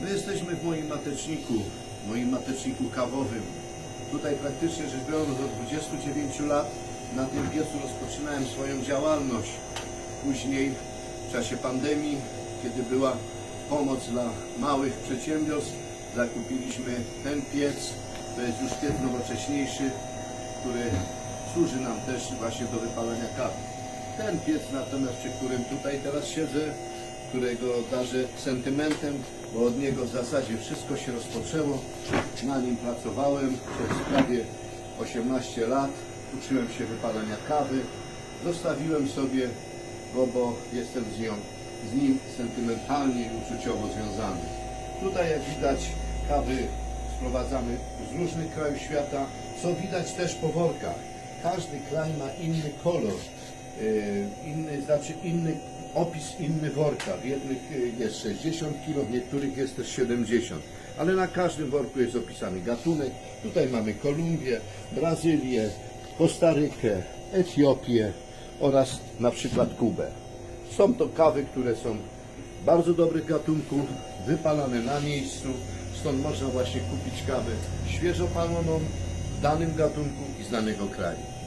My jesteśmy w moim mateczniku, moim mateczniku kawowym. Tutaj praktycznie rzecz biorąc od 29 lat na tym piecu rozpoczynałem swoją działalność. Później w czasie pandemii, kiedy była pomoc dla małych przedsiębiorstw, zakupiliśmy ten piec. To jest już piec nowocześniejszy, który służy nam też właśnie do wypalania kawy. Ten piec natomiast, przy którym tutaj teraz siedzę, którego darzę sentymentem, bo od niego w zasadzie wszystko się rozpoczęło. Na nim pracowałem przez prawie 18 lat. Uczyłem się wypalania kawy. Zostawiłem sobie go, bo jestem z, nią, z nim sentymentalnie i uczuciowo związany. Tutaj jak widać kawy sprowadzamy z różnych krajów świata, co widać też po workach. Każdy kraj ma inny kolor, yy, inny, znaczy inny opis inny worka. W jednych yy, jest 60 kg, w niektórych jest też 70. Ale na każdym worku jest opisany gatunek. Tutaj mamy Kolumbię, Brazylię, Kostarykę, Etiopię oraz na przykład Kubę. Są to kawy, które są bardzo dobrych gatunków, wypalane na miejscu, stąd można właśnie kupić kawę świeżo paloną w danym gatunku i z danego kraju.